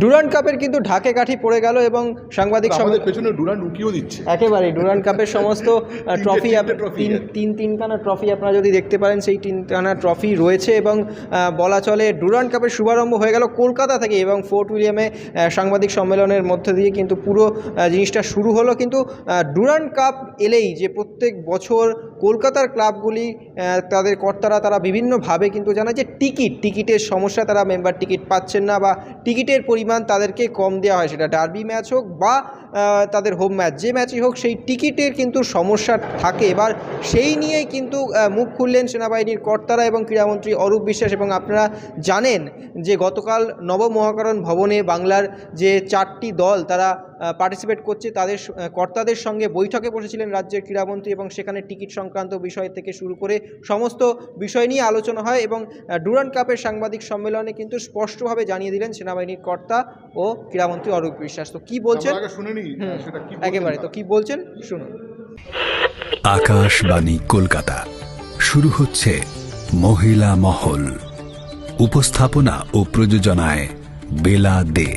Durand কাপের কিন্তু ঢাকে কাঠি পড়ে গেল এবং সাংবাদিক আমাদের সম্মেলন পেছনে ডুরান্ড উকিও দিচ্ছে একেবারে ডুরান্ড কাপের সমস্ত ট্রফি তিন। তিন তিনখানা ট্রফি আপনারা যদি দেখতে পারেন সেই তিনখানা ট্রফি রয়েছে এবং বলা চলে ডুরান্ড কাপের শুভারম্ভ হয়ে গেল কলকাতা থেকে এবং ফোর্ট উইলিয়ামে সাংবাদিক সম্মেলনের মধ্যে দিয়ে কিন্তু পুরো জিনিসটা শুরু হলো কিন্তু ডুরান্ড কাপ এলেই যে প্রত্যেক বছর কলকাতার ক্লাবগুলি তাদের কর্তারা তারা বিভিন্নভাবে কিন্তু জানায় যে টিকিট, টিকিটের সমস্যা তারা মেম্বার টিকিট পাচ্ছেন না বা টিকিটের পরিমাণ তাদেরকে কম দেওয়া হয়। সেটা ডার্বি ম্যাচ হোক বা তাদের হোম ম্যাচ যে ম্যাচই হোক সেই টিকিটের কিন্তু সমস্যা থাকে। এবার সেই নিয়েই কিন্তু মুখ খুললেন সেনাবাহিনীর কর্তারা এবং ক্রীড়ামন্ত্রী অরূপ বিশ্বাস। এবং আপনারা জানেন যে গতকাল নবমহাকরণ ভবনে বাংলার যে চারটি দল তারা পার্টিসিপেট করছে। তাদের কর্তাদের সঙ্গে বৈঠকে বসেছিলেন রাজ্যের ক্রীড়ামন্ত্রী এবং সেখানে টিকিট সংক্রান্ত বিষয় থেকে শুরু করে সমস্ত বিষয় নিয়ে আলোচনা হয় এবং আহ, ডুরান্ড কাপের সাংবাদিক সম্মেলনে কিন্তু স্পষ্টভাবে জানিয়ে দিলেন সেনাবাহিনীর কর্তা ও ক্রীড়ামন্ত্রী অরূপ বিশ্বাস। তো কী বলছেন? শুনে সেটা কি একেবারে তো কি বলছেন শুনুন আকাশবাণী কলকাতা শুরু হচ্ছে মহিলা মহল উপস্থাপনা ও প্রযোজনায় বেলা দে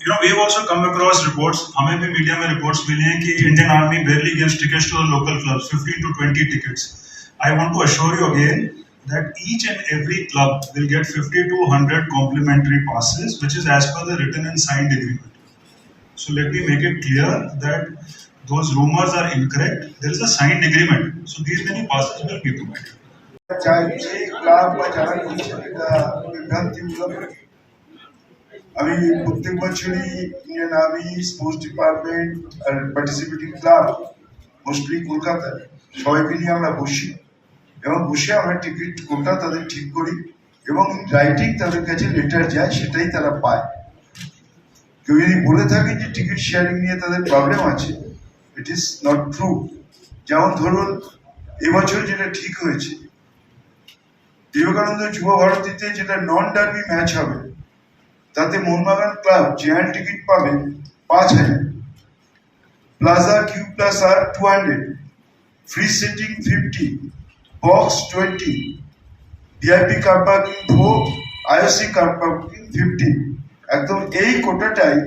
You know, we've also come across reports, हमें भी मीडिया में reports मिले हैं कि Indian Army barely gives tickets to the local clubs, 15 to 20 tickets. I want to assure you again that each and every club will get 50 to 100 complimentary passes, which is as per the written and signed agreement. So let me make it clear that those rumors are incorrect. There is a signed agreement. So these many passes will be provided. চাইছে club বা যারা করছে এটা বিভ্রান্তিমূলক আমি প্রত্যেক বছরই Indian army sports department আর participating club mostly কলকাতায় সবাইকে নিয়ে আমরা বসি এবং বসে আমরা টিকিট কোনটা তাদের ঠিক করি এবং রাইটিং তাদের কাছে লেটার যায়, সেটাই তারা পায়। কেউ যদি বলে থাকে যে টিকিট শেয়ারিং নিয়ে তাদের প্রবলেম আছে ইট ইজ নট ট্রু যেমন ধরুন, এবছর যেটা ঠিক হয়েছে, বিবেকানন্দ যুব ভারতীতে যেটা নন ডার্বি ম্যাচ হবে, তাতে মোহনবাগান ক্লাব জেয়ার টিকিট পাবে পাঁচ হাজার। প্লাজা কিউ প্লাস আর two hundred free sitting fifty box twenty VIP car parking four IOC car parking fifty একদম এই কোটাটাই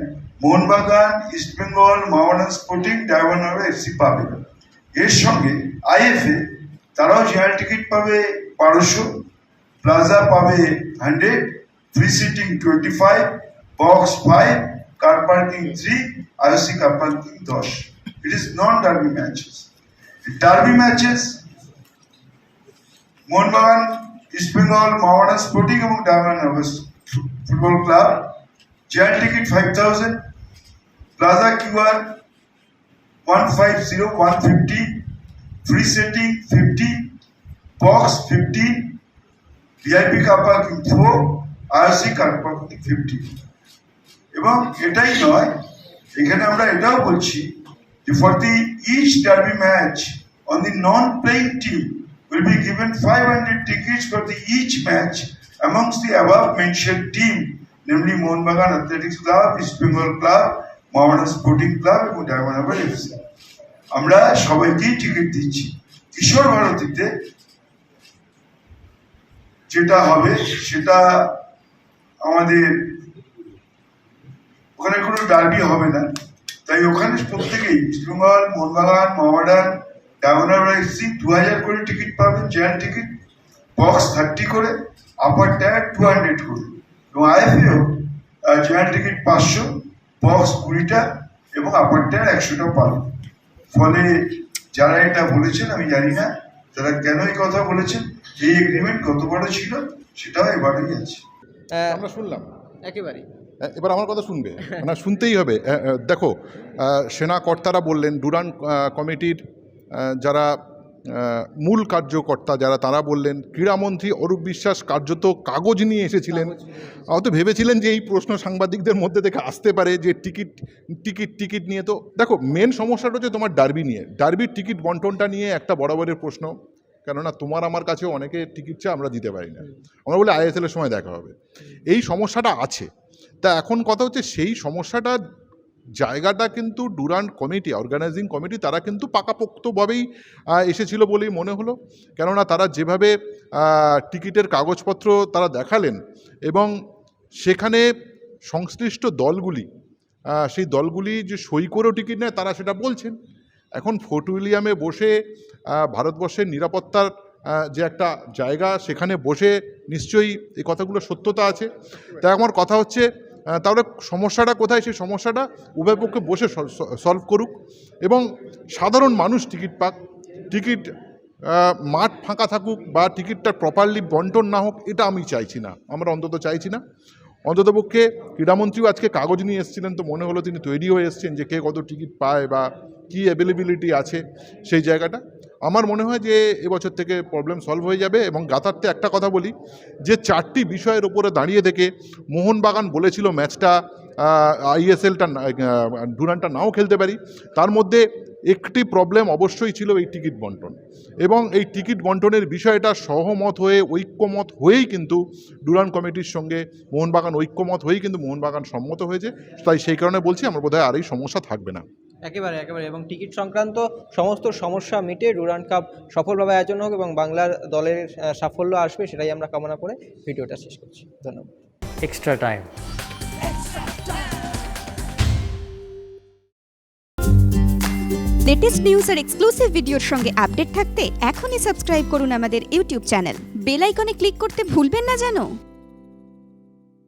মোহনবাগান ইস্টবেঙ্গল মাওয়ানা স্পোর্টিং ডায়মন্ড এফসি পাবে। এর সঙ্গে আইএফএ তারাও জেনারেল টিকিট পাবে বারোশো প্লাজা পাবে hundred free sitting twenty five box five car parking three IOC car parking দশ। It is non derby matches derby matches Mohun Bagan East Bengal মাওয়ানা sporting এবং diamond harbour football club chair ticket five thousand plaza QR one five zero one fifty free seating fifty box fifteen VIP parking four IOC parking fifty এবং এটাই নয়, এখানে আমরা এটাও বলছি যে for the each derby match on the non playing team will be given 500 tickets for the each match amongst the above mentioned team, namely Mohanbagan Athletics Club, East Bengal Club, Mawana Sporting Club এবং diamond Harbour FC আমরা সবাইকেই ticket দিচ্ছি কিশোর ভারতীতে যেটা হবে সেটা আমাদের ওখানে কোনো ডার্বি হবে না তাই ওখানে প্রত্যেকেই ইস্টবেঙ্গল মোহনবাগান মোহামেডান ডায়মন্ড এসসি দু হাজার করে টিকিট পাবেন জেনারেল টিকিট বক্স থার্টি করে আপার টায়ার টু হান্ড্রেড করে। এবং আইএফএও জেনারেল টিকিট পাঁচশো বক্স কুড়িটা এবং আপার টায়ার একশোটা পাবেন। ফলে যারা এটা বলেছেন আমি জানি না তারা কেন এই কথা বলেছেন এই এগ্রিমেন্ট গতবারও ছিল সেটাও এবারেই আছে। আমরা শুনলাম। একেবারেই। এবার আমার কথা শুনবে? না শুনতেই হবে। দেখো সেনা কর্তারা বললেন ডুরান কমিটির যারা মূল কার্যকর্তা যারা তারা বললেন ক্রীড়ামন্ত্রী অরূপ বিশ্বাস কার্যত কাগজ নিয়ে এসেছিলেন। হয়তো ভেবেছিলেন যে এই প্রশ্ন সাংবাদিকদের মধ্যে থেকে আসতে পারে যে টিকিট টিকিট টিকিট নিয়ে। তো দেখো মেন সমস্যাটা হচ্ছে তোমার ডার্বি নিয়ে। ডার্বির টিকিট বন্টনটা নিয়ে একটা বরাবরের প্রশ্ন। কেননা তোমার আমার কাছেও অনেকে টিকিট চায় আমরা দিতে পারি না। আমরা বলি আইএসএলের সময় দেখা হবে। এই সমস্যাটা আছে। তা এখন কথা হচ্ছে সেই সমস্যাটা জায়গাটা কিন্তু ডুরান্ট কমিটি অর্গানাইজিং কমিটি তারা কিন্তু পাকাপোক্তভাবেই এসেছিল বলেই মনে হলো। কেননা তারা যেভাবে টিকিটের কাগজপত্র তারা দেখালেন এবং সেখানে সংশ্লিষ্ট দলগুলি সেই দলগুলি যে সই করেও টিকিট নেয় তারা সেটা বলছেন। এখন ফোর্ট উইলিয়ামে বসে ভারতবর্ষের নিরাপত্তার যে একটা জায়গা, সেখানে বসে নিশ্চয়ই এই কথাগুলো সত্যতা আছে। তাই আমার কথা হচ্ছে তাহলে সমস্যাটা কোথায়? সেই সমস্যাটা উভয় পক্ষে বসে সলভ করুক এবং সাধারণ মানুষ টিকিট পাক, টিকিট মাঠ ফাঁকা থাকুক বা টিকিটটা প্রপারলি বন্টন না হোক, এটা আমি চাইছি না, আমরা অন্তত চাইছি না। অন্ততপক্ষে ক্রীড়ামন্ত্রীও আজকে কাগজ নিয়ে এসেছিলেন, তো মনে হলো তিনি তৈরি হয়ে এসেছেন যে কে কত টিকিট পায় বা কী অ্যাভেলেবিলিটি আছে সেই জায়গাটা। আমার মনে হয় যে এবছর থেকে প্রবলেম সলভ হয়ে যাবে এবং গাতারতে একটা কথা বলি, যে চারটি বিষয়ের ওপরে দাঁড়িয়ে থেকে মোহনবাগান বলেছিল ম্যাচটা আইএসএলটা ডুরানটা নাও খেলতে পারি। তার মধ্যে একটি প্রবলেম অবশ্যই ছিল এই টিকিট বন্টন এবং এই টিকিট বন্টনের বিষয়টা সহমত হয়ে, ঐক্যমত হয়েই কিন্তু ডুরান কমিটির সঙ্গে মোহনবাগান ঐক্যমত হয়েই কিন্তু মোহনবাগান সম্মত হয়েছে। তাই সেই কারণে বলছি, আমার বোধহয় আর এই সমস্যা থাকবে না। একেবারে একেবারে। এবং টিকিট সংক্রান্ত সমস্ত সমস্যা মিটে ডুরান্ড কাপ সফলভাবে আয়োজন হোক এবং বাংলার দলের সাফল্য আসবে সেটাই আমরা কামনা করে ভিডিওটা শেষ করছি। ধন্যবাদ। এক্সট্রা টাইম লেটেস্ট নিউজ আর এক্সক্লুসিভ ভিডিওর সঙ্গে আপডেট থাকতে এখনই সাবস্ক্রাইব করুন আমাদের ইউটিউব চ্যানেল বেল আইকনে ক্লিক করতে ভুলবেন না জানো?